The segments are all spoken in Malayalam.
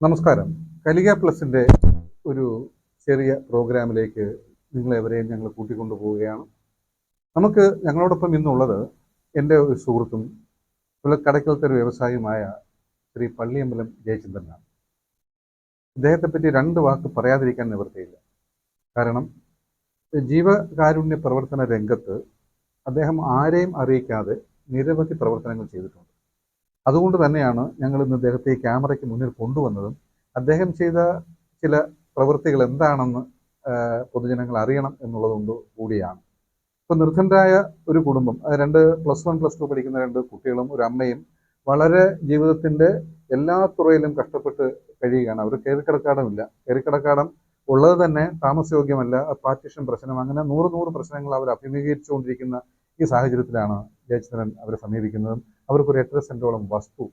നമസ്കാരം. കലിക പ്ലസിന്റെ ഒരു ചെറിയ പ്രോഗ്രാമിലേക്ക് നിങ്ങളെവരെയും ഞങ്ങൾ കൂട്ടിക്കൊണ്ടു പോവുകയാണ് നമുക്ക് ഞങ്ങളോടൊപ്പം ഇന്നുള്ളത് എന്റെ ഒരു സുഹൃത്തും പുലക്കടയ്ക്കലത്തെ ഒരു വ്യവസായിയുമായ ശ്രീ പള്ളിയമ്പലം ജയചന്ദ്രനാണ്. ഇദ്ദേഹത്തെ പറ്റി രണ്ട് വാക്ക് പറയാതിരിക്കാൻ നിവൃത്തിയില്ല. കാരണം ജീവകാരുണ്യ പ്രവർത്തന രംഗത്ത് അദ്ദേഹം ആരെയും അറിയിക്കാതെ നിരവധി പ്രവർത്തനങ്ങൾ ചെയ്തിട്ടുണ്ട്. അതുകൊണ്ട് തന്നെയാണ് ഞങ്ങൾ ഇന്ന് അദ്ദേഹത്തെ ക്യാമറയ്ക്ക് മുന്നിൽ കൊണ്ടുവന്നതും അദ്ദേഹം ചെയ്ത ചില പ്രവൃത്തികൾ എന്താണെന്ന് പൊതുജനങ്ങൾ അറിയണം എന്നുള്ളതുകൊണ്ട് കൂടിയാണ്. ഇപ്പം നിർധനരായ ഒരു കുടുംബം രണ്ട് പ്ലസ് വൺ പ്ലസ് ടു പഠിക്കുന്ന രണ്ട് കുട്ടികളും ഒരു അമ്മയും വളരെ ജീവിതത്തിന്റെ എല്ലാ തുറയിലും കഷ്ടപ്പെട്ട് കഴിയുകയാണ്. അവർ കയറിക്കിടക്കാടമില്ല. കയറിക്കിടക്കാടം ഉള്ളത് തന്നെ താമസയോഗ്യമല്ല പാർട്ടിഷൻ പ്രശ്നം അങ്ങനെ നൂറ് നൂറ് പ്രശ്നങ്ങൾ അവർ അഭിമുഖീകരിച്ചുകൊണ്ടിരിക്കുന്ന ഈ സാഹചര്യത്തിലാണ് ജയചന്ദ്രൻ അവരെ സമീപിക്കുന്നതും. അവർക്കൊരു എട്ടര സെന്റോളം വസ്തു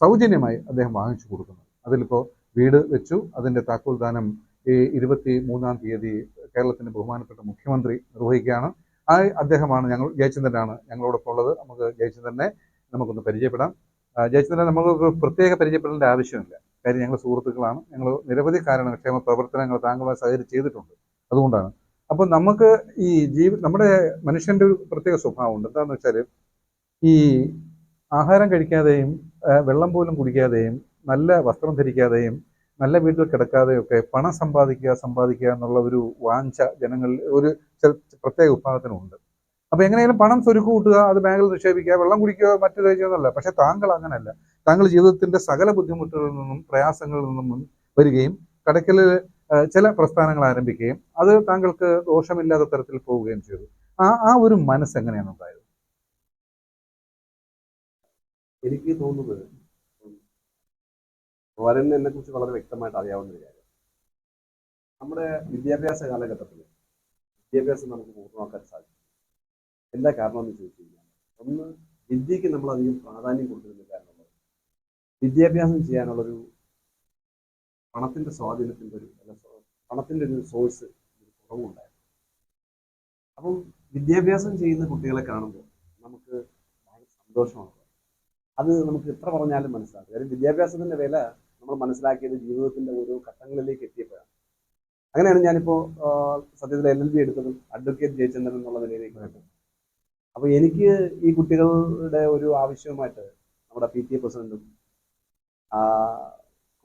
സൗജന്യമായി അദ്ദേഹം വാങ്ങിച്ചു കൊടുക്കുന്നു. അതിലിപ്പോൾ വീട് വെച്ചു. അതിന്റെ താക്കോൽ ദാനം ഈ ഇരുപത്തി മൂന്നാം തീയതി കേരളത്തിന്റെ ബഹുമാനപ്പെട്ട മുഖ്യമന്ത്രി നിർവഹിക്കുകയാണ്. ആ അദ്ദേഹമാണ് ഞങ്ങൾ ജയചന്ദ്രനാണ് ഞങ്ങളോടൊപ്പം ഉള്ളത്. നമുക്ക് ജയചന്ദ്രനെ നമുക്കൊന്ന് പരിചയപ്പെടാം. ജയചന്ദ്രനെ നമുക്ക് പ്രത്യേക പരിചയപ്പെടേണ്ട ആവശ്യമില്ല. കാര്യം ഞങ്ങൾ സുഹൃത്തുക്കളാണ്. ഞങ്ങൾ നിരവധി കാരണ ക്ഷേമ പ്രവർത്തനങ്ങൾ താങ്കളുമായി സഹകരിച്ച് ചെയ്തിട്ടുണ്ട്. അതുകൊണ്ടാണ് അപ്പോൾ നമുക്ക് ഈ ജീവ നമ്മുടെ മനുഷ്യന്റെ ഒരു പ്രത്യേക സ്വഭാവമുണ്ട്. എന്താണെന്ന് വെച്ചാൽ ഈ ആഹാരം കഴിക്കാതെയും വെള്ളം പോലും കുടിക്കാതെയും നല്ല വസ്ത്രം ധരിക്കാതെയും നല്ല വീട്ടിൽ കിടക്കാതെയും ഒക്കെ പണം സമ്പാദിക്കുക സമ്പാദിക്കുക എന്നുള്ള ഒരു വാഞ്ച ജനങ്ങളിൽ ഒരു പ്രത്യേക വിഭാഗത്തിനുണ്ട്. അപ്പൊ എങ്ങനെയാലും പണം സ്വരുക്ക് കൂട്ടുക അത് ബാങ്കിൽ നിക്ഷേപിക്കുക വെള്ളം കുടിക്കുക മറ്റു ചെയ്യുന്നതല്ല പക്ഷെ താങ്കൾ അങ്ങനെയല്ല. താങ്കൾ ജീവിതത്തിന്റെ സകല ബുദ്ധിമുട്ടുകളിൽ നിന്നും പ്രയാസങ്ങളിൽ നിന്നും വരികയും കടക്കലിൽ ആ, ചില പ്രസ്ഥാനങ്ങൾ ആരംഭിക്കുകയും അത് താങ്കൾക്ക് ദോഷമില്ലാത്ത തരത്തിൽ പോവുകയും ചെയ്തു. ആ ആ ഒരു മനസ്സ് എങ്ങനെയാണ് ഉണ്ടായത്? എനിക്ക് തോന്നുന്നത് വരൻ എന്നെ കുറിച്ച് വളരെ വ്യക്തമായിട്ട് അറിയാവുന്ന ഒരു കാര്യം. നമ്മുടെ വിദ്യാഭ്യാസ കാലഘട്ടത്തിൽ വിദ്യാഭ്യാസം നമുക്ക് പൂർണമാക്കാൻ സാധിക്കും. എന്താ കാരണം എന്ന് ചോദിച്ചു കഴിഞ്ഞാൽ ഒന്ന് വിദ്യക്ക് നമ്മൾ അധികം പ്രാധാന്യം കൊടുക്കുന്നില്ല എന്നുള്ളത് വിദ്യാഭ്യാസം ചെയ്യാനുള്ളൊരു പണത്തിന്റെ സ്വാധീനത്തിന്റെ ഒരു പണത്തിന്റെ ഒരു സോഴ്സ് കുറവുണ്ടായിരുന്നു. അപ്പം വിദ്യാഭ്യാസം ചെയ്യുന്ന കുട്ടികളെ കാണുമ്പോൾ നമുക്ക് സന്തോഷമാണ്. അത് നമുക്ക് എത്ര പറഞ്ഞാലും മനസ്സിലാക്കും കാര്യം വിദ്യാഭ്യാസത്തിന്റെ വില നമ്മൾ മനസ്സിലാക്കിയത് ജീവിതത്തിന്റെ ഓരോ ഘട്ടങ്ങളിലേക്ക് എത്തിയപ്പോഴാണ്. അങ്ങനെയാണ് ഞാനിപ്പോൾ സത്യത്തിൽ എൽ എൽ ബി എടുത്തതും അഡ്വക്കേറ്റ് ജയചന്ദ്രൻ എന്നുള്ള നിലയിലേക്ക് വരുന്നത് അപ്പോൾ എനിക്ക് ഈ കുട്ടികളുടെ ഒരു ആവശ്യവുമായിട്ട് നമ്മുടെ പി ടി എ പ്രസിഡന്റും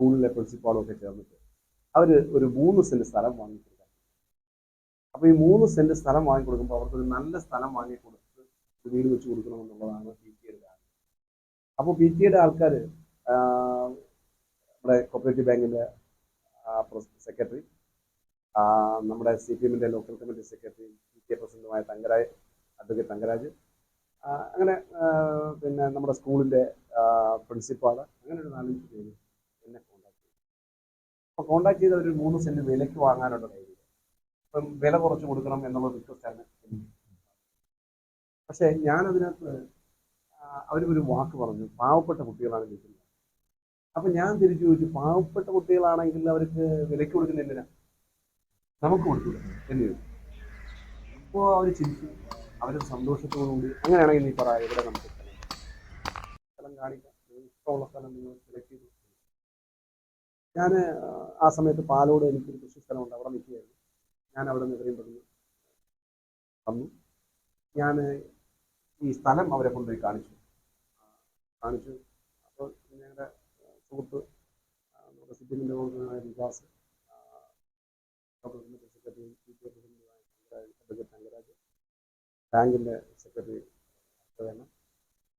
സ്കൂളിലെ പ്രിൻസിപ്പാളും ഒക്കെ ചേർന്നിട്ട് അവർ ഒരു മൂന്ന് സെന്റ് സ്ഥലം വാങ്ങിക്കൊടുക്കാൻ അപ്പോൾ ഈ മൂന്ന് സെന്റ് സ്ഥലം വാങ്ങി കൊടുക്കുമ്പോൾ അവർക്ക് ഒരു നല്ല സ്ഥലം വാങ്ങി കൊടുത്ത് വീട് വെച്ച് കൊടുക്കണമെന്നുള്ളതാണ് പി ടി എയുടെ അപ്പോൾ പി ടി എയുടെ ആൾക്കാർ നമ്മുടെ കോപ്പറേറ്റീവ് ബാങ്കിന്റെ സെക്രട്ടറി നമ്മുടെ സി പി എമ്മിന്റെ local committee secretary P T A പ്രസിഡന്റുമായ തങ്കരാജ് അഡ്വക്കേറ്റ് തങ്കരാജ് അങ്ങനെ പിന്നെ നമ്മുടെ സ്കൂളിന്റെ പ്രിൻസിപ്പാൾ അങ്ങനെ ഒരു നാലഞ്ച് പേര് എന്നെ അപ്പോൾ കോണ്ടാക്ട് ചെയ്ത ഒരു മൂന്ന് സെന്റ് വിലയ്ക്ക് വാങ്ങാനുള്ള ധൈര്യം അപ്പം വില കുറച്ച് കൊടുക്കണം എന്നുള്ള റിക്വസ്റ്റാണ് ആണ് പക്ഷേ ഞാനതിനകത്ത് അവർ ഒരു വാക്ക് പറഞ്ഞു പാവപ്പെട്ട കുട്ടികളാണ് ചോദിക്കുന്നത് അപ്പൊ ഞാൻ തിരിച്ചു ചോദിച്ചു പാവപ്പെട്ട കുട്ടികളാണെങ്കിൽ അവർക്ക് വിലയ്ക്ക് കൊടുക്കുന്ന എന്തിനാ? നമുക്ക് കൊടുക്കില്ല എന്ന് ചോദിച്ചു. അപ്പോൾ അവർ ചിരിച്ചു. അവർ സന്തോഷത്തോടുകൂടി അങ്ങനെയാണെങ്കിൽ നീ പറ ഇവിടെ നമുക്ക് സ്ഥലം കാണിക്കാം. ഇഷ്ടമുള്ള സ്ഥലം നിങ്ങൾ സെലക്ട് ചെയ്തു. ഞാൻ ആ സമയത്ത് പാലോട് എനിക്കൊരു കൃഷി സ്ഥലമുണ്ട്. അവിടെ നിൽക്കുകയായിരുന്നു. ഞാൻ അവിടെ നിന്ന് ഇത്രയും പെട്ടെന്ന് വന്നു. ഞാൻ ഈ സ്ഥലം അവരെ കൊണ്ടുപോയി കാണിച്ചു. കാണിച്ചു. അപ്പോൾ ഞങ്ങളുടെ സുഹൃത്ത് നമ്മുടെ സിറ്റിമിന്റെ വികാസ് തങ്കരാജ് ബാങ്കിന്റെ സെക്രട്ടറി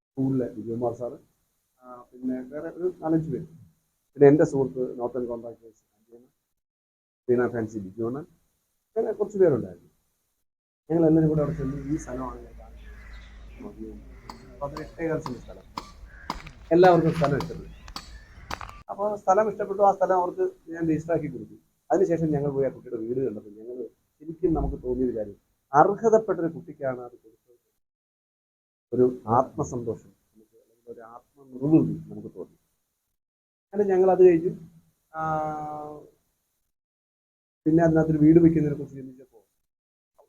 സ്കൂളിലെ വിജയകുമാർ സാറ് പിന്നെ വേറെ ഒരു നാലഞ്ച് പേര്. പിന്നെ എന്റെ സുഹൃത്ത് നോർത്തേൺ കോൺട്രാക്ടേഴ്സ് വീണ ഫാൻസി ബിജുവാണ് അങ്ങനെ കുറച്ച് പേരുണ്ടായിരുന്നു. ഞങ്ങൾ എല്ലാവരും കൂടെ അവിടെ ചെന്ന് ഈ സ്ഥലമാണ് എട്ടേകാൽ സെന്റ് സ്ഥലം. എല്ലാവർക്കും സ്ഥലം ഇഷ്ടപ്പെട്ടു. അപ്പോൾ സ്ഥലം ഇഷ്ടപ്പെട്ടു. ആ സ്ഥലം അവർക്ക് ഞാൻ രജിസ്റ്ററാക്കി കൊടുത്തു. അതിനുശേഷം ഞങ്ങൾ പോയി ആ കുട്ടിയുടെ വീട് കണ്ടപ്പോൾ ഞങ്ങൾ ശരിക്കും നമുക്ക് തോന്നിയൊരു കാര്യം. അർഹതപ്പെട്ട ഒരു കുട്ടിക്കാണ് അത് കൊടുത്തത്. ഒരു ആത്മസന്തോഷം. നമുക്ക് അല്ലെങ്കിൽ ഒരു ആത്മനിർവൃതി നമുക്ക് തോന്നി. അങ്ങനെ ഞങ്ങൾ അത് കഴിഞ്ഞു. പിന്നെ അതിനകത്തൊരു വീട് വെക്കുന്നതിനെ കുറിച്ച് ചിന്തിച്ചപ്പോൾ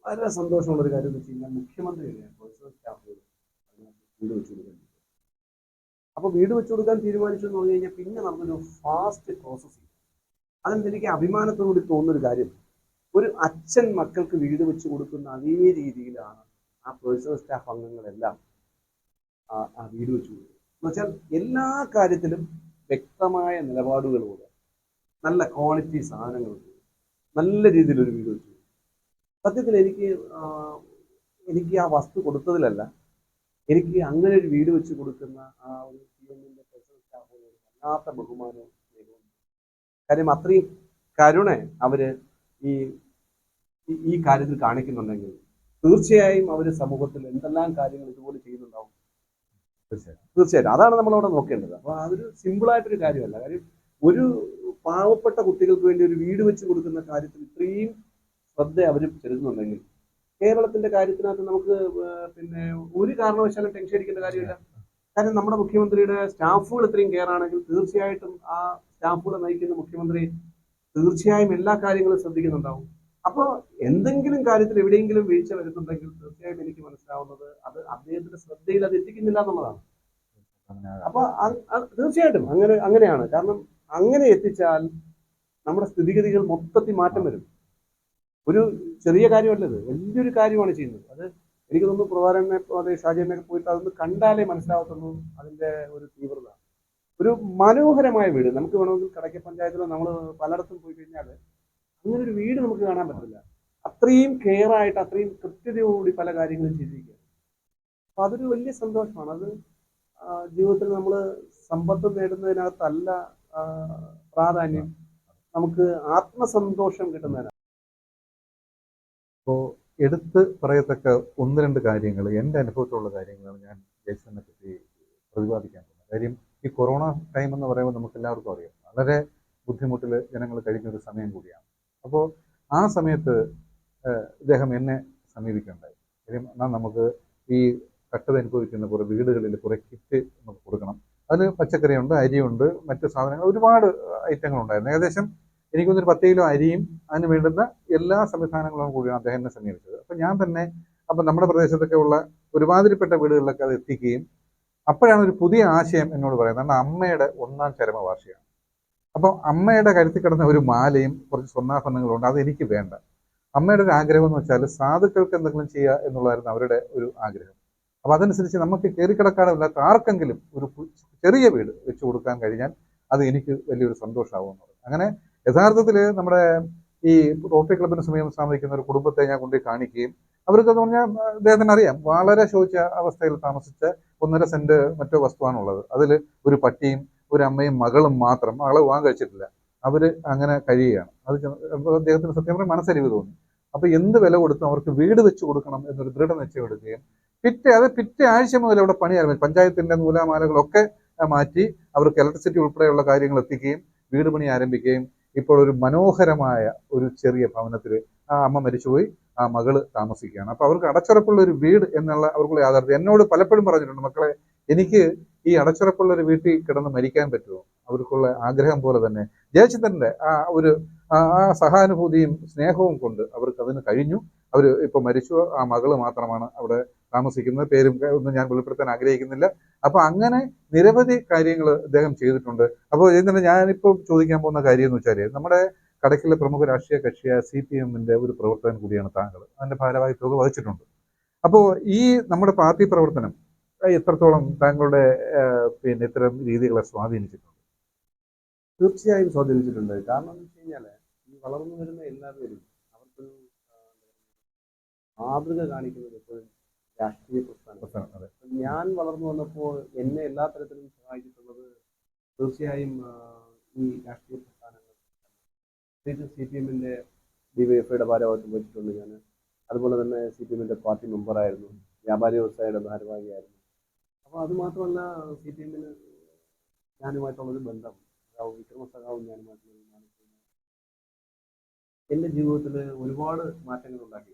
വളരെ സന്തോഷമുള്ള ഒരു കാര്യം എന്ന് വെച്ച് കഴിഞ്ഞാൽ മുഖ്യമന്ത്രി വീട് വെച്ചു കൊടുക്കാൻ അപ്പോൾ വീട് വെച്ചു കൊടുക്കാൻ തീരുമാനിച്ചു എന്ന് പറഞ്ഞു കഴിഞ്ഞാൽ പിന്നെ നടന്നൊരു ഫാസ്റ്റ് പ്രോസസ്സിങ് അതെന്താ എനിക്ക് അഭിമാനത്തോടുകൂടി തോന്നുന്നൊരു കാര്യം. ഒരു അച്ഛൻ മക്കൾക്ക് വീട് വെച്ച് കൊടുക്കുന്ന അതേ രീതിയിലാണ് ആ പേഴ്സണൽ സ്റ്റാഫ് അംഗങ്ങളെല്ലാം ആ വീട് വെച്ചു കൊടുക്കുന്നത്. എന്ന് വെച്ചാൽ എല്ലാ കാര്യത്തിലും വ്യക്തമായ നിലപാടുകളോടെ നല്ല ക്വാളിറ്റി സാധനങ്ങൾ നല്ല രീതിയിൽ ഒരു വീട് വെച്ചു സത്യത്തിൽ എനിക്ക് എനിക്ക് ആ വസ്തു കൊടുത്തതിലല്ല എനിക്ക് അങ്ങനെ ഒരു വീട് വെച്ച് കൊടുക്കുന്ന ആ ഒരു സി സ്റ്റാഫിനോട് വല്ലാത്ത ബഹുമാനവും കാര്യം അത്രയും കരുണ അവർ ഈ ഈ- കാര്യത്തിൽ കാണിക്കുന്നുണ്ടെങ്കിൽ തീർച്ചയായും അവർ സമൂഹത്തിൽ എന്തെല്ലാം കാര്യങ്ങൾ ഇതുപോലെ ചെയ്യുന്നുണ്ടാവും തീർച്ചയായും തീർച്ചയായിട്ടും. അതാണ് നമ്മൾ നമ്മളവിടെ നോക്കേണ്ടത്. അപ്പൊ അതൊരു സിമ്പിളായിട്ടൊരു കാര്യമല്ല. കാര്യം ഒരു പാവപ്പെട്ട കുട്ടികൾക്ക് വേണ്ടി ഒരു വീട് വെച്ച് കൊടുക്കുന്ന കാര്യത്തിൽ ഇത്രയും ശ്രദ്ധ അവർ ചെലുത്തുന്നുണ്ടെങ്കിൽ കേരളത്തിന്റെ കാര്യത്തിനകത്ത് നമുക്ക് പിന്നെ ഒരു കാരണവശാലും ടെൻഷൻ അടിക്കേണ്ട കാര്യമില്ല. കാരണം നമ്മുടെ മുഖ്യമന്ത്രിയുടെ സ്റ്റാഫുകൾ ഇത്രയും കെയർ ആണെങ്കിൽ തീർച്ചയായിട്ടും ആ സ്റ്റാഫുകളെ നയിക്കുന്ന മുഖ്യമന്ത്രി തീർച്ചയായും എല്ലാ കാര്യങ്ങളും ശ്രദ്ധിക്കുന്നുണ്ടാവും. അപ്പോൾ എന്തെങ്കിലും കാര്യത്തിൽ എവിടെയെങ്കിലും വീഴ്ച വരുന്നുണ്ടെങ്കിൽ തീർച്ചയായും എനിക്ക് മനസ്സിലാവുന്നത് അത് അദ്ദേഹത്തിന്റെ ശ്രദ്ധയിൽ അത് എത്തിക്കുന്നില്ല എന്നുള്ളതാണ്. അപ്പൊ തീർച്ചയായിട്ടും അങ്ങനെ അങ്ങനെയാണ്. കാരണം അങ്ങനെ എത്തിച്ചാൽ നമ്മുടെ സ്ഥിതിഗതികൾ മൊത്തത്തിൽ മാറ്റം വരും. ഒരു ചെറിയ കാര്യമല്ല ഇത്. വലിയൊരു കാര്യമാണ് ചെയ്യുന്നത്. അത് എനിക്ക് തോന്നുന്നു പ്രഭാരനെ പോലെ ഷാജിനെ പോയിട്ട് അതൊന്ന് കണ്ടാലേ മനസ്സിലാവത്തുള്ളൂ അതിന്റെ ഒരു തീവ്രത. ഒരു മനോഹരമായ വീട്. നമുക്ക് വേണമെങ്കിൽ കടയ്ക്ക പഞ്ചായത്തിലോ നമ്മൾ പലയിടത്തും പോയി കഴിഞ്ഞാൽ അങ്ങനെ ഒരു വീട് നമുക്ക് കാണാൻ പറ്റില്ല. അത്രയും കെയർ ആയിട്ട് അത്രയും കൃത്യതയോടുകൂടി പല കാര്യങ്ങളും ചെയ്തിരിക്കുക അപ്പൊ അതൊരു വലിയ സന്തോഷമാണ്. അത് ജീവിതത്തിൽ നമ്മൾ സമ്പത്ത് നേടുന്നതിനകത്തല്ല പ്രാധാന്യം. നമുക്ക് ആത്മസന്തോഷം കിട്ടുന്നതിനാണ്. എടുത്ത് പറയത്തക്ക ഒന്ന് രണ്ട് കാര്യങ്ങൾ എന്റെ അനുഭവത്തിലുള്ള കാര്യങ്ങളാണ് ഞാൻ ജേസനെ പറ്റി പ്രതിപാദിക്കാൻ പോകുന്നത്. കാര്യം ഈ കൊറോണ ടൈം എന്ന് പറയുമ്പോൾ നമുക്ക് എല്ലാവർക്കും അറിയാം. വളരെ ബുദ്ധിമുട്ടിൽ ജനങ്ങൾ കഴിഞ്ഞ ഒരു സമയം കൂടിയാണ്. അപ്പോൾ ആ സമയത്ത് ഇദ്ദേഹം എന്നെ സമീപിക്കുകയുണ്ടായി. കാര്യം എന്നാൽ നമുക്ക് ഈ കട്ടത് അനുഭവിക്കുന്ന കുറേ വീടുകളിൽ കുറേ കിറ്റ് നമുക്ക് കൊടുക്കണം. അതിന് പച്ചക്കറിയുണ്ട് അരിയുണ്ട് മറ്റു സാധനങ്ങൾ ഒരുപാട് ഐറ്റങ്ങളുണ്ടായിരുന്നു. ഏകദേശം എനിക്കൊന്നൊരു പത്ത് കിലോ അരിയും അതിന് വേണ്ടുന്ന എല്ലാ സംവിധാനങ്ങളും കൂടിയാണ് അദ്ദേഹം എന്നെ സമീപിച്ചത്. അപ്പം ഞാൻ തന്നെ അപ്പം നമ്മുടെ പ്രദേശത്തൊക്കെ ഉള്ള ഒരുമാതിരിപ്പെട്ട വീടുകളിലൊക്കെ അത് എത്തിക്കുകയും അപ്പോഴാണ് ഒരു പുതിയ ആശയം എന്നോട് പറയുന്നത്. നമ്മുടെ അമ്മയുടെ ഒന്നാം ചരമവാർഷികമാണ്. അപ്പോൾ അമ്മയുടെ കരുത്തിൽ കിടന്ന ഒരു മാലയും കുറച്ച് സ്വർണാഭരണങ്ങളും അത് എനിക്ക് വേണ്ട. അമ്മയുടെ ഒരു ആഗ്രഹം എന്ന് വെച്ചാൽ സാധുക്കൾക്ക് എന്തെങ്കിലും ചെയ്യുക എന്നുള്ളതായിരുന്നു അവരുടെ ഒരു ആഗ്രഹം. അപ്പോൾ അതനുസരിച്ച് നമുക്ക് കയറിക്കിടക്കാടില്ലാത്ത ആർക്കെങ്കിലും ഒരു ചെറിയ വീട് വെച്ച് കൊടുക്കാൻ കഴിഞ്ഞാൽ അത് എനിക്ക് വലിയൊരു സന്തോഷമാകും അങ്ങനെ യഥാർത്ഥത്തിൽ നമ്മുടെ ഈ റോട്ടറി ക്ലബിന് സമയം സാധിക്കുന്ന ഒരു കുടുംബത്തെ ഞാൻ കൊണ്ടുപോയി കാണിക്കുകയും അവർക്ക് എന്ന് പറഞ്ഞാൽ അദ്ദേഹത്തിന് അറിയാം. വളരെ ശോചിച്ച അവസ്ഥയിൽ താമസിച്ച ഒന്നര സെന്റ് മറ്റോ വസ്തുവാണുള്ളത്. അതിൽ ഒരു പട്ടിയും ഒരു അമ്മയും മകളും മാത്രം മകളെ വിവാഹം കഴിച്ചിട്ടില്ല. അവർ അങ്ങനെ കഴിയുകയാണ്. അത് അദ്ദേഹത്തിന് സത്യം പറഞ്ഞാൽ മനസ്സരിവ് തോന്നി. അപ്പൊ എന്ത് വില കൊടുത്തും അവർക്ക് വീട് വെച്ച് കൊടുക്കണം എന്നൊരു ദൃഢനിശ്ചയം എടുക്കുകയും പിറ്റേ അത് പിറ്റേ ആഴ്ച മുതൽ അവിടെ പണി ആരംഭിച്ചു പഞ്ചായത്തിന്റെ നൂലാമാലകളൊക്കെ മാറ്റി അവർക്ക് ഇലക്ട്രിസിറ്റി ഉൾപ്പെടെയുള്ള കാര്യങ്ങൾ എത്തിക്കുകയും വീട് പണി ആരംഭിക്കുകയും ഇപ്പോൾ ഒരു മനോഹരമായ ഒരു ചെറിയ ഭവനത്തിൽ ആ അമ്മ മരിച്ചുപോയി ആ മകൾ താമസിക്കുകയാണ്. അപ്പൊ അവർക്ക് അടച്ചുറപ്പുള്ള ഒരു വീട് എന്നുള്ള അവർക്കുള്ള യാഥാർത്ഥ്യം. എന്നോട് പലപ്പോഴും പറഞ്ഞിട്ടുണ്ട് മക്കളെ എനിക്ക് ഈ അടച്ചുറപ്പുള്ള ഒരു വീട്ടിൽ കിടന്ന് മരിക്കാൻ പറ്റുമോ? അവർക്കുള്ള ആഗ്രഹം പോലെ തന്നെ. ജയചന്ദ്രന്റെ ആ ഒരു ആ സഹാനുഭൂതിയും സ്നേഹവും കൊണ്ട് അവർക്ക് അതിന് കഴിഞ്ഞു. അവർ ഇപ്പോൾ മരിച്ചു. ആ മകൾ മാത്രമാണ് അവിടെ താമസിക്കുന്നത്. പേരും ഒന്നും ഞാൻ വെളിപ്പെടുത്താൻ ആഗ്രഹിക്കുന്നില്ല. അപ്പൊ അങ്ങനെ നിരവധി കാര്യങ്ങൾ അദ്ദേഹം ചെയ്തിട്ടുണ്ട്. അപ്പോൾ ജയചന്ദ്രൻ ഞാനിപ്പോൾ ചോദിക്കാൻ പോകുന്ന കാര്യം എന്ന് വെച്ചാൽ നമ്മുടെ കടക്കിലെ പ്രമുഖ രാഷ്ട്രീയ കക്ഷിയായ സി പി എമ്മിന്റെ ഒരു പ്രവർത്തകൻ കൂടിയാണ് താങ്കൾ അതിന്റെ ഭാരവാഹിത്വം വഹിച്ചിട്ടുണ്ട്. അപ്പോൾ ഈ നമ്മുടെ പാർട്ടി പ്രവർത്തനം എത്രത്തോളം താങ്കളുടെ പിന്നെ ഇത്തരം രീതികളെ സ്വാധീനിച്ചിട്ടുണ്ട്? തീർച്ചയായും സ്വാധീനിച്ചിട്ടുണ്ട്. കാരണം എന്ന് വെച്ച് കഴിഞ്ഞാൽ ഈ വളർന്നു വരുന്ന എല്ലാവരും അവർക്കൊരു ആ, മാതൃക കാണിക്കുന്നത് എപ്പോഴും രാഷ്ട്രീയ പ്രസ്ഥാനം. ഞാൻ വളർന്നു വന്നപ്പോൾ എന്നെ എല്ലാ തരത്തിലും സഹായിച്ചിട്ടുള്ളത് തീർച്ചയായും ഈ രാഷ്ട്രീയ പ്രസ്ഥാനങ്ങൾ. പ്രത്യേകിച്ച് സി പി എമ്മിന്റെ ഡിവൈഎഫ്ഐയുടെ ഭാരവാഹിത്വം വഹിച്ചിട്ടുണ്ട് ഞാൻ അതുപോലെ തന്നെ സി പി എമ്മിന്റെ പാർട്ടി മെമ്പറായിരുന്നു. വ്യാപാരി വ്യവസായിയുടെ ഭാരവാഹിയായിരുന്നു. അപ്പോൾ അത് മാത്രമല്ല സി പി എമ്മിന് ഞാനുമായിട്ടുള്ളൊരു ബന്ധം. വിക്രമസഖാവും വിക്രമ സഖാവും ഞാനുമായിട്ടുള്ള എന്റെ ജീവിതത്തിൽ ഒരുപാട് മാറ്റങ്ങൾ ഉണ്ടാക്കി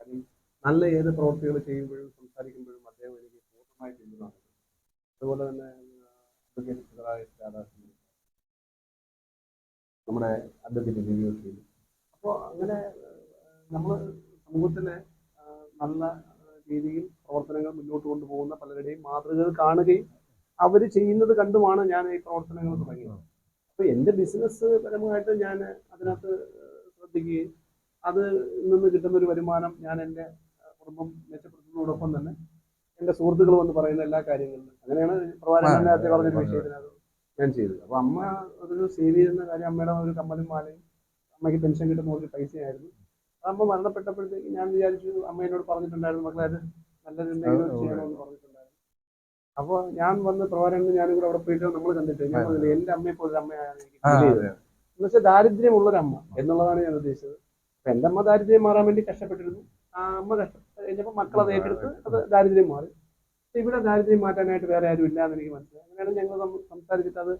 കാര്യം നല്ല ഏത് പ്രവൃത്തികൾ ചെയ്യുമ്പോഴും സംസാരിക്കുമ്പോഴും അദ്ദേഹം എനിക്ക് പൂർണമായി പിന്തുണ. അതുപോലെ തന്നെ നമ്മുടെ അഡ്വക്കേറ്റ് ജീവിതത്തിൽ അപ്പോൾ അങ്ങനെ നമ്മൾ സമൂഹത്തിലെ നല്ല രീതിയിൽ പ്രവർത്തനങ്ങൾ മുന്നോട്ട് കൊണ്ടുപോകുന്ന പലരുടെയും മാതൃകകൾ കാണുകയും അവർ ചെയ്യുന്നത് കണ്ടുമാണ് ഞാൻ ഈ പ്രവർത്തനങ്ങൾ തുടങ്ങിയത്. അപ്പൊ എന്റെ ബിസിനസ് പരമായിട്ട് ഞാൻ അതിനകത്ത് ശ്രദ്ധിക്കുകയും അത് നിന്ന് കിട്ടുന്ന ഒരു വരുമാനം ഞാൻ എന്റെ കുടുംബം മെച്ചപ്പെടുത്തുന്നതോടൊപ്പം തന്നെ എന്റെ സുഹൃത്തുക്കൾ വന്ന് പറയുന്ന എല്ലാ കാര്യങ്ങളിലും അങ്ങനെയാണ് പ്രവാചകൻ നേരത്തെ പറഞ്ഞ ആ, വിഷയത്തിനകത്ത് ഞാൻ ചെയ്തത് അപ്പൊ അമ്മ ഒരു സേവ് ചെയ്യുന്ന കാര്യം അമ്മയുടെ ഒരു കമ്മലും മാലയും അമ്മയ്ക്ക് പെൻഷൻ കിട്ടുന്ന ഒരു പൈസയായിരുന്നു. അമ്മ മരണപ്പെട്ടപ്പോഴത്തേക്ക് ഞാൻ വിചാരിച്ചു അമ്മ എന്നോട് പറഞ്ഞിട്ടുണ്ടായിരുന്നു മക്കളെ അത് ആ, ചെയ്യണമെന്ന് പറഞ്ഞിട്ടുണ്ടായിരുന്നു. അപ്പോൾ ഞാൻ വന്ന് പ്രവാചകൻ ഞാനും കൂടെ അവിടെ പോയിട്ട് നമ്മൾ കണ്ടിട്ട് ഞാൻ പറഞ്ഞില്ല എന്റെ അമ്മയെ പോലെ അമ്മയാണ് എനിക്ക്. എന്ന് വെച്ചാൽ ദാരിദ്ര്യമുള്ളൊരു അമ്മ എന്നുള്ളതാണ് ഞാൻ ഉദ്ദേശിച്ചത്. അപ്പൊ എന്റെ അമ്മ ദാരിദ്ര്യം മാറാൻ വേണ്ടി കഷ്ടപ്പെട്ടിരുന്നു. ആ അമ്മ കഷ്ടപ്പെട്ട കഴിഞ്ഞപ്പോൾ മക്കൾ അത് ഏറ്റെടുത്ത് അത്. ദാരിദ്ര്യം മാറി. ഇവിടെ ദാരിദ്ര്യം മാറ്റാനായിട്ട് വേറെ ആരും ഇല്ല എന്ന് എനിക്ക് മനസ്സിലായി. അങ്ങനെയാണ് ഞങ്ങൾ സംസാരിച്ചിട്ട് അത്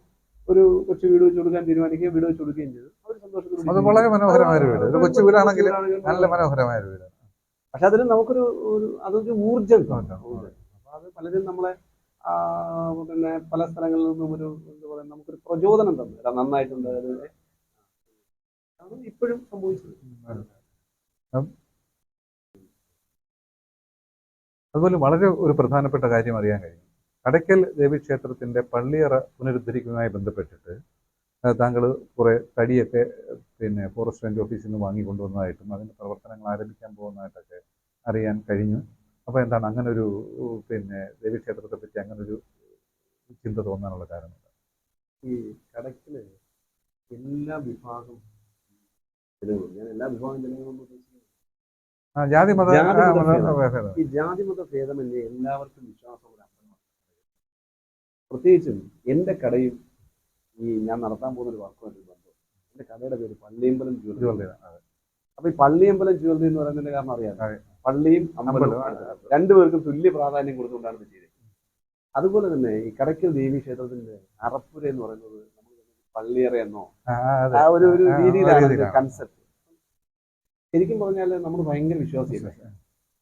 ഒരു കൊച്ചു വീട് വെച്ച് കൊടുക്കാൻ തീരുമാനിക്കുകയും വീട് വെച്ച് കൊടുക്കുകയും ചെയ്തു. അവർ സന്തോഷത്തോടെ അത് വളരെ മനോഹരമായ ഒരു വീട്. ഒരു കൊച്ചു വീടാണെങ്കിലും നല്ല മനോഹരമായ ഒരു വീട് പക്ഷെ അതിന് നമുക്കൊരു ഒരു അതൊരു ഊർജം. അപ്പൊ അത് പലരും നമ്മളെ പിന്നെ പല സ്ഥലങ്ങളിൽ നിന്നും ഒരു എന്താ പറയുക നമുക്കൊരു പ്രചോദനം തന്നു. നന്നായിട്ടുണ്ട് അത്. ഇപ്പോഴും സംഭവിച്ചത്. അതുപോലെ വളരെ ഒരു പ്രധാനപ്പെട്ട കാര്യം അറിയാൻ കഴിയും. കടയ്ക്കൽ ദേവീക്ഷേത്രത്തിന്റെ പള്ളിയറ പുനരുദ്ധരിക്കുന്നതുമായി ബന്ധപ്പെട്ടിട്ട് താങ്കൾ കുറേ തടിയൊക്കെ പിന്നെ ഫോറസ്റ്റ് റേഞ്ച് ഓഫീസിൽ നിന്ന് വാങ്ങിക്കൊണ്ടുവന്നതായിട്ടും അതിന്റെ അതിന്റെ പ്രവർത്തനങ്ങൾ ആരംഭിക്കാൻ പോകുന്നതായിട്ടൊക്കെ അറിയാൻ കഴിഞ്ഞു അപ്പോൾ എന്താണ് അങ്ങനെ ഒരു പിന്നെ ദേവീക്ഷേത്രത്തെ പറ്റി അങ്ങനെ ഒരു ചിന്ത തോന്നാനുള്ള കാരണം ഈ കടക്കിൽ എല്ലാ വിഭാഗം ജനങ്ങളും ഞാൻ എല്ലാ വിഭാഗം ജനങ്ങളും ജാതി മത ജാതി മത മത- ഭേദം. ഭേദം. ഈ ജാതിമത ഭേദമന്യേ എല്ലാവർക്കും വിശ്വാസമുള്ള പ്രത്യേകിച്ചും എന്റെ കടയും ഈ ഞാൻ നടത്താൻ പോകുന്ന ഒരു വർക്കുമായിട്ട് ബന്ധം എന്റെ കടയുടെ പേര് പള്ളിയമ്പലം ജ്വല്ലറി. അപ്പൊ ഈ പള്ളിയമ്പലം ജ്വല്ലറി എന്ന് പറയുന്നതിന്റെ കാരണം അറിയാം. പള്ളിയും അമ്പലവും രണ്ടുപേർക്കും തുല്യ പ്രാധാന്യം കൊടുത്തുകൊണ്ടാണ് ഇത് ചെയ്തത്. അതുപോലെ തന്നെ ഈ കടയ്ക്കൽ ദേവി ക്ഷേത്രത്തിന്റെ അറപ്പുര എന്ന് പറയുന്നത് നമ്മൾ പള്ളിയറ എന്നോ ആ, ഒരു ഒരു രീതിയിലാണ്. കൺസെപ്റ്റ് ശരിക്കും പറഞ്ഞാൽ നമ്മൾ ഭയങ്കര വിശ്വാസിയല്ല?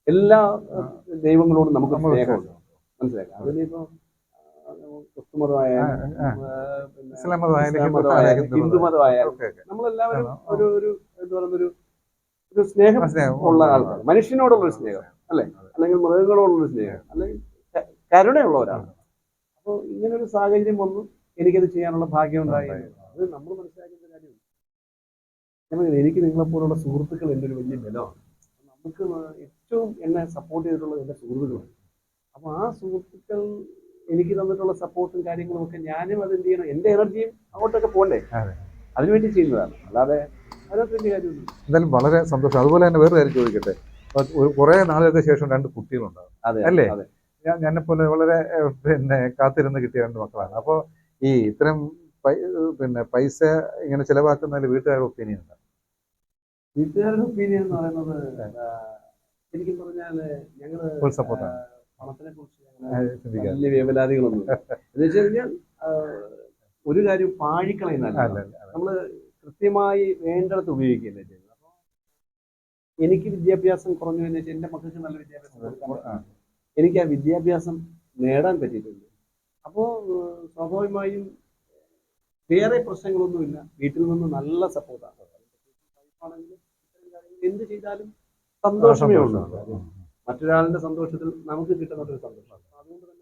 എല്ലാ ദൈവങ്ങളോടും നമുക്ക് സ്നേഹമുണ്ട്. മനസ്സിലാക്കാം അതിനിപ്പോ മതമായാലും ഇസ്ലാം മതമായാലും ഹിന്ദു മതമായാലും ഓക്കെ നമ്മളെല്ലാവരും. ഒരു ഒരു എന്താ ഒരു സ്നേഹം ഉള്ള. ആൾക്കാർ മനുഷ്യനോടുള്ള ഒരു സ്നേഹം അല്ലെ? അല്ലെങ്കിൽ മൃഗങ്ങളോടുള്ള ഒരു സ്നേഹം അല്ലെങ്കിൽ കരുണയുള്ളവരാണ് അപ്പോൾ ഇങ്ങനെ ഒരു സാഹചര്യം വന്നു എനിക്കത് ചെയ്യാനുള്ള ഭാഗ്യം ഉണ്ടായി. അത് നമ്മൾ മനസ്സിലാക്കേണ്ട കാര്യമാണ്. ഞാൻ നിങ്ങളെ എനിക്ക് നിങ്ങളെപ്പോലുള്ള സുഹൃത്തുക്കൾ എന്റെ ഒരു വലിയ ബലമാണ്. നമുക്ക് ഏറ്റവും എന്നെ സപ്പോർട്ട് ചെയ്തിട്ടുള്ളത് എന്റെ സുഹൃത്തുക്കളാണ്. അപ്പോൾ ആ സുഹൃത്തുക്കൾ എനിക്ക് തന്നിട്ടുള്ള സപ്പോർട്ടും കാര്യങ്ങളും ഒക്കെ ഞാനും അത് എന്ത് ചെയ്യണം? എന്റെ എനർജിയും അങ്ങോട്ടൊക്കെ പോകണ്ടേ? അതിനുവേണ്ടി ചെയ്യുന്നതാണ്. അല്ലാതെ അതിനകത്ത് വലിയ കാര്യമൊന്നും എന്തായാലും വളരെ സന്തോഷം. അതുപോലെ തന്നെ വേറെ കാര്യം ചോദിക്കട്ടെ? കുറെ ഒരു കുറേ നാളുകൾക്ക് ശേഷം രണ്ട് കുട്ടികളുണ്ടാകും അതെ അല്ലേ? ഞാൻ എന്നെപ്പോലെ പോലെ വളരെ പിന്നെ കാത്തിരുന്ന് കിട്ടിയ രണ്ട് മക്കളാണ്. അപ്പോൾ ഈ ഇത്തരം പിന്നെ പൈസ ഇങ്ങനെ ചിലവാക്കുന്നതിൽ വീട്ടുകാരുടെ ഒപ്പീനിയൻ ഉണ്ട് വീട്ടുകാരുടെ ഒപ്പീനിയൻ എന്ന് പറയുന്നത് ശരിക്കും ഞങ്ങൾ ഫുൾ സപ്പോർട്ടാണ് പണത്തിനെ കുറിച്ച് വലിയ വേവലാതികളൊന്നും എന്ന് വെച്ച് കഴിഞ്ഞാൽ ഒരു കാര്യം പാഴിക്കളയുന്നല്ല നമ്മൾ കൃത്യമായി വേണ്ടിടത്ത് ഉപയോഗിക്കുകയല്ലേ ചെയ്യുന്നത്? എനിക്ക് വിദ്യാഭ്യാസം കുറഞ്ഞു എന്ന് വെച്ചാൽ എന്റെ മക്കൾക്ക് നല്ല വിദ്യാഭ്യാസം എനിക്ക് ആ വിദ്യാഭ്യാസം നേടാൻ പറ്റിയിട്ടുണ്ട്. അപ്പോൾ സ്വാഭാവികമായും വേറെ പ്രശ്നങ്ങളൊന്നുമില്ല വീട്ടിൽ നിന്ന് നല്ല സപ്പോർട്ടാണ് എന്ത് ചെയ്താലും സന്തോഷമേ ഉള്ളൂ. മറ്റൊരാളുടെ സന്തോഷത്തിൽ നമുക്ക് കിട്ടുന്ന ഒരു സന്തോഷമാണ് അതുകൊണ്ട് തന്നെ